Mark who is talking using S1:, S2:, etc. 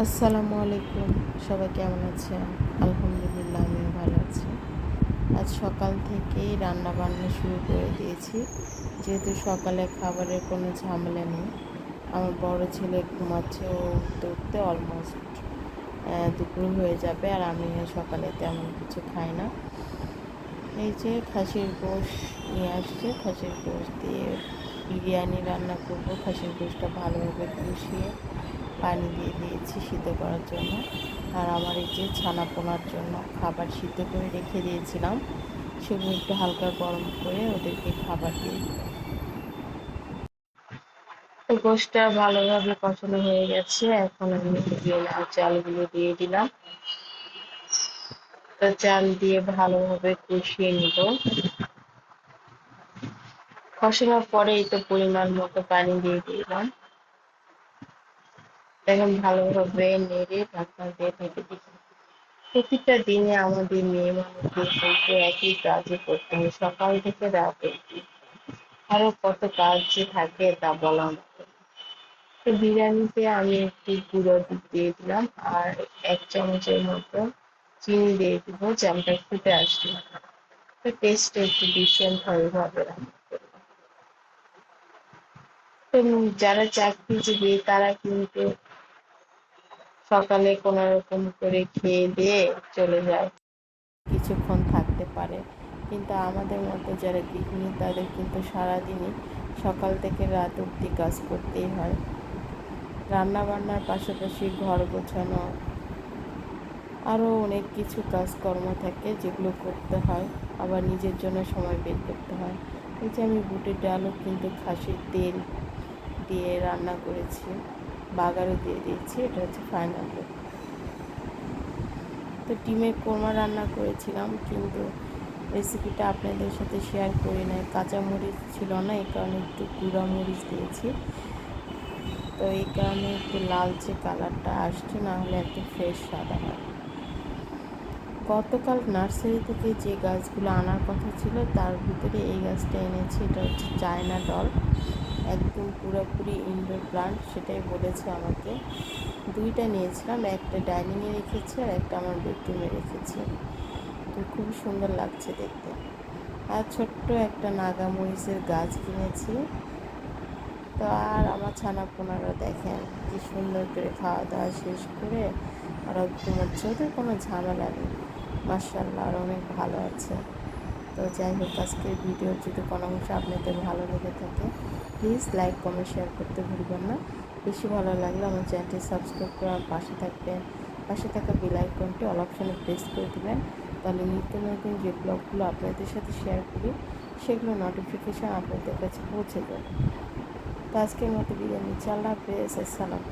S1: আসসালামু আলাইকুম। সবাই কেমন আছেন? আলহামদুলিল্লাহ, আমিও ভালো আছি। আজ সকাল থেকেই রান্না বান্না শুরু করে দিয়েছি। যেহেতু সকালে খাবারের কোনো ঝামেলা নেই, আমার বড় ছেলে ঘুমাচ্ছে, ও উঠতে উঠতে অলমোস্ট দুপুর হয়ে যাবে আর আমি সকালে তেমন কিছু খাই না। এই যে খাসির গোশ নিয়ে আসছে, খাসির গোশ দিয়ে বিরিয়ানি রান্না করব। খাসির গোশটা ভালোভাবে কষিয়ে পানি দিয়ে দিয়েছি সিদ্ধ করার জন্য। আর আমার এই যে ছানা পোনার জন্য খাবার সিদ্ধ করে রেখে দিয়েছিলাম, সেগুলো একটু হালকা গরম করে ওদেরকে খাবার দিয়ে গোষ্ঠটা ভালোভাবে কষানো হয়ে গেছে, এখন আমি চালগুলো দিয়ে দিলাম। তো চাল দিয়ে ভালোভাবে কষিয়ে নিব। কষানোর পরে এই তো পরিমাণ মতো পানি দিয়ে দিলাম। এখন ভালোভাবে নেড়ে ঢাকনা দিয়ে ঢেকে দিই প্রতিটা দিনে আমাদের মেয়ে মানুষদের কিন্তু একই কাজই করতে হয়, সকাল থেকে রাত অব্দি আরও কত কাজ যে থাকে তা বলা তো বিরিয়ানিতে আমি একটু গুঁড়ো দুধ দিয়ে দিলাম আর এক চামচের মতো চিনি দিয়ে দিব জামটা ফুটে আসবে। তো টেস্ট একটু ডিফারেন্ট হবে ভাবে তো যারা চাকরিজীবী, তারা কিন্তু সকালে কোনো রকম করে খেয়ে দিয়ে চলে যায়। কিছুক্ষণ থাকতে পারে, কিন্তু আমাদের মতো যারা গৃহিণী, তাদের কিন্তু সারাদিনই সকাল থেকে রাত অবধি কাজ করতেই হয়। রান্না বান্নার পাশাপাশি ঘর গোছানো, আরও অনেক কিছু কাজকর্ম থাকে যেগুলো করতে হয়, আবার নিজের জন্য সময় বের করতে হয়। এই যে আমি বুটের ডালও কিন্তু খাসির তেল দিয়ে রান্না করেছি। বাগারও দিয়ে দিয়েছি, এটা হচ্ছে ফাইনাল লুক তো ডিমের কোরমা রান্না করেছিলাম, কিন্তু রেসিপিটা আপনাদের সাথে শেয়ার করি নাই। কাঁচা মরিচ ছিল না, এই কারণে একটু গুঁড়া মরিচ দিয়েছি। তো এই কারণে একটু লালচে কালারটা আসছে, না হলে একটু ফ্রেশ সাদা হয়। গতকাল নার্সারি থেকে যে গাছগুলো আনার কথা ছিল, তার ভিতরে এই গাছটা এনেছি, এটা হচ্ছে চায়না ডল একদম পুরোপুরি ইনডোর প্লান্ট সেটাই বলেছে আমাকে। দুইটা নিয়েছিলাম, একটা ডাইনিংয়ে রেখেছি আর একটা আমার বেডরুমে রেখেছি। তো খুব সুন্দর লাগছে দেখতে। আর ছোট্ট একটা নাগামরিচের গাছ কিনেছি। তো আর আমার ছানা পোনারা দেখেন, কি সুন্দর করে খাওয়া দাওয়া শেষ করে ওরা ঘুমাচ্ছে ওদের কোনো ঝামেলা নেই। মার্শাল্লাহ আর অনেক ভালো আছে। তো যাই হোক, আজকের ভিডিওর যদি কোনো অংশ আপনাদের ভালো লেগে থাকে প্লিজ লাইক কমেন্ট শেয়ার করতে ভুলবেন না। বেশি ভালো লাগলে আমার চ্যানেলটি সাবস্ক্রাইব করে আমার পাশে থাকবেন। পাশে থাকা বেল আইকনটি অল অপশানে প্রেস করে দেবেন। তাহলে নিত্য নতুন যে ব্লগগুলো আপনাদের সাথে শেয়ার করি, সেগুলো নোটিফিকেশান আপনাদের কাছে পৌঁছে যাবে। তো আজকের মতো বিরিয়ানি চাল্লা হাফেজ। আসসালাম